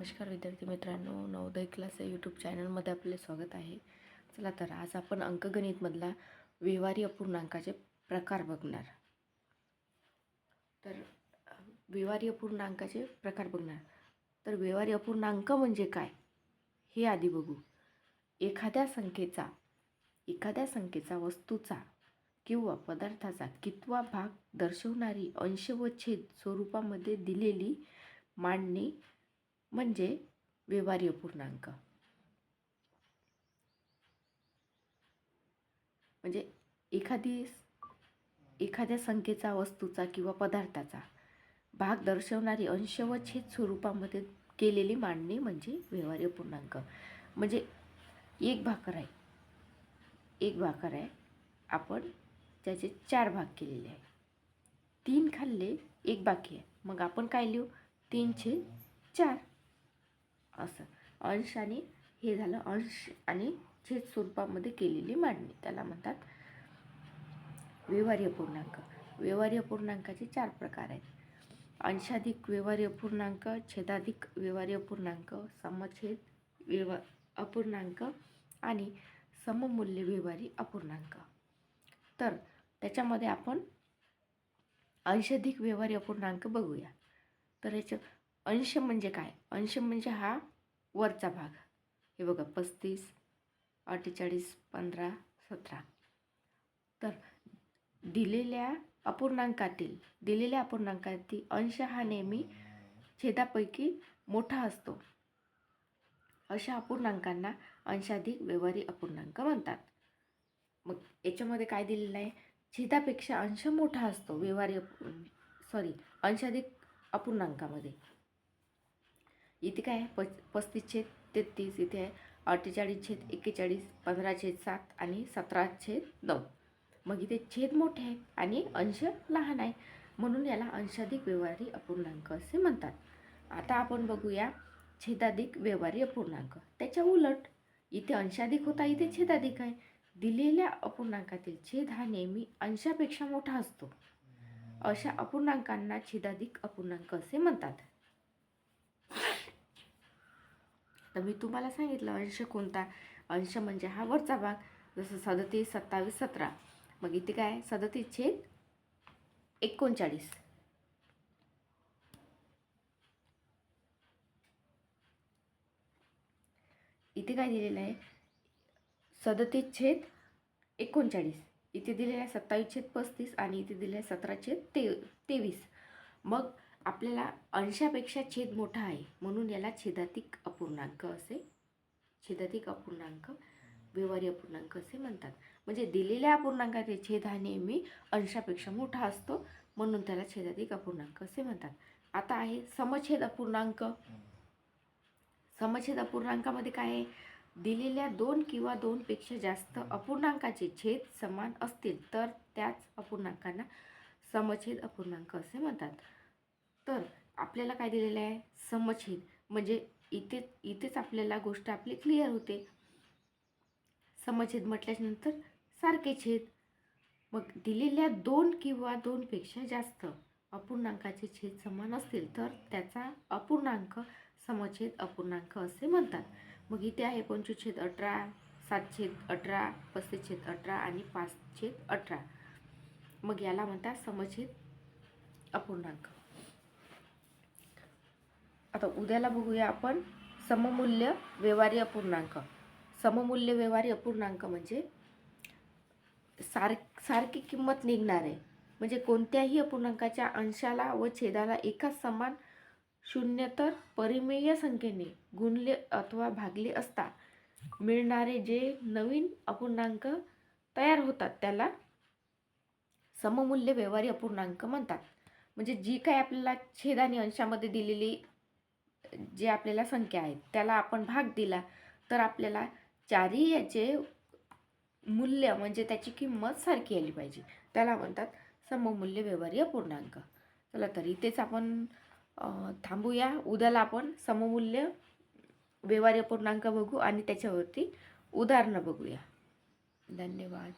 नमस्कार विद्यार्थी मित्रांनो नवोदय क्लास या यूट्यूब चॅनलमध्ये आपले स्वागत आहे. चला तर आज आपण अंकगणितमधला व्यवहारी अपूर्णांकाचे प्रकार बघणार. तर व्यवहारी अपूर्णांकाचे प्रकार बघणार. तर व्यवहारी अपूर्णांक म्हणजे काय? हे आधी बघू. एखाद्या संख्येचा एखाद्या संख्येचा वस्तूचा किंवा पदार्थाचा कितवा भाग दर्शवणारी अंश व छेद स्वरूपामध्ये दिलेली मांडणी म्हणजे व्यवहार्य अपूर्णांक म्हणजे एखादी एखाद्या संख्येचा वस्तूचा किंवा पदार्थाचा भाग दर्शवणारी अंश व छेद स्वरूपामध्ये केलेली मांडणी म्हणजे व्यवहार्य अपूर्णांक म्हणजे एक भाकर आहे. एक भाकर आहे. आपण त्याचे चार भाग केलेले आहे. तीन खाल्ले एक बाकी आहे. मग आपण काय लिहू? तीन छेद चार. असं. अंश आणि हे झालं अंश आणि छेद स्वरूपामध्ये केलेली मांडणी. त्याला म्हणतात व्यवहार्य अपूर्णांक व्यवहार्य अपूर्णांकाचे चार प्रकार आहेत. अंशाधिक व्यवहार्य अपूर्णांक छेदाधिक व्यवहार्य अपूर्णांक समछेद व्यव अपूर्णांक आणि सममूल्य व्यवहारी अपूर्णांक. तर त्याच्यामध्ये आपण अंशाधिक व्यवहार्य अपूर्णांक बघूया. तर याचं अंश म्हणजे काय? अंश म्हणजे हा वरचा भाग. हे बघा पस्तीस अठ्ठेचाळीस पंधरा सतरा. तर दिलेल्या अपूर्णांकातील दिलेल्या अपूर्णांकातील अंश हा नेहमी छेदापैकी मोठा असतो. अशा अपूर्णांकांना अंशाधिक व्यवहारी अपूर्णांक म्हणतात. मग याच्यामध्ये काय दिलेलं आहे? छेदापेक्षा अंश मोठा असतो व्यवहारी सॉरी अंशाधिक अपूर्णांकामध्ये. इथे काय आहे? पस पस्तीस छेद तेहतीस इथे आहे. अठ्ठेचाळीस छेद एक्केचाळीस पंधरा छेद सात आणि सतरा छेद नऊ. मग इथे छेद मोठे आहे आणि अंश लहान आहे. म्हणून याला अंशाधिक व्यवहारी अपूर्णांक असे म्हणतात. आता आपण बघूया छेदाधिक व्यवहारी अपूर्णांक. त्याच्या उलट इथे अंशाधिक होता इथे छेदाधिक आहे. दिलेल्या अपूर्णांकातील छेद हा नेहमी अंशापेक्षा मोठा असतो. अशा अपूर्णांकांना छेदाधिक अपूर्णांक असे म्हणतात. तर मी तुम्हाला सांगितलं अंश कोणता? अंश म्हणजे हा वरचा भाग जसं सदतीस सत्तावीस सतरा. मग इथे काय? सदतीस छेद एकोणचाळीस. इथे काय दिलेलं आहे? सदतीस छेद एकोणचाळीस. इथे दिलेलं आहे सत्तावीस छेद पस्तीस आणि इथे दिलेलं आहे सतरा छेद ते तेवीस. मग आपल्याला अंशापेक्षा छेद मोठा आहे. म्हणून याला छेदातिक अपूर्णांक असे छेदातिक अपूर्णांक व्यवहारी अपूर्णांक असे म्हणतात. म्हणजे दिलेल्या अपूर्णांकाचे छेद हा नेहमी अंशापेक्षा मोठा असतो म्हणून त्याला छेदातिक अपूर्णांक असे म्हणतात. आता आहे समछेद अपूर्णांक. समछेद अपूर्णांकामध्ये काय आहे? दिलेल्या दोन किंवा दोनपेक्षा जास्त अपूर्णांकाचे छेद समान असतील तर त्याच अपूर्णांकांना समछेद अपूर्णांक असे म्हणतात. तर आपल्याला काय दिलेलं आहे? समछेद. म्हणजे इथे इथेच आपल्याला गोष्ट आपली क्लिअर होते. समछेद म्हटल्यानंतर सारखे छेद. मग दिलेल्या दोन किंवा दोनपेक्षा जास्त अपूर्णांकाचे छेद समान असतील तर त्याचा अपूर्णांक समछेद अपूर्णांक असे म्हणतात. मग इथे आहे पंचवीस छेद अठरा सात छेद अठरा पस्तीस छेद अठरा आणि पाच छेद अठरा. मग याला म्हणतात समछेद अपूर्णांक. आता उद्याला बघूया आपण सममूल्य व्यवहारी अपूर्णांक सममूल्य व्यवहारी अपूर्णांक म्हणजे सार सारखी किंमत निघणार. आहे म्हणजे कोणत्याही अपूर्णांकाच्या अंशाला व छेदाला एकाच समान शून्य तर परिमेय संख्येने गुणले अथवा भागले असता मिळणारे जे नवीन अपूर्णांक तयार होतात त्याला सममूल्य व्यवहारी अपूर्णांक म्हणतात. म्हणजे जी काही आपल्याला छेदाने अंशामध्ये दिलेली जे आपल्याला संख्या आहेत त्याला आपण भाग दिला तर आपल्याला चारही याचे मूल्य म्हणजे त्याची किंमत सारखी आली पाहिजे. त्याला म्हणतात सममूल्य व्यवहार्य पूर्णांक. चला तर इथेच आपण थांबूया. उद्याला आपण सममूल्य व्यवहार्य पूर्णांक बघू आणि त्याच्यावरती उदाहरणं बघूया. धन्यवाद.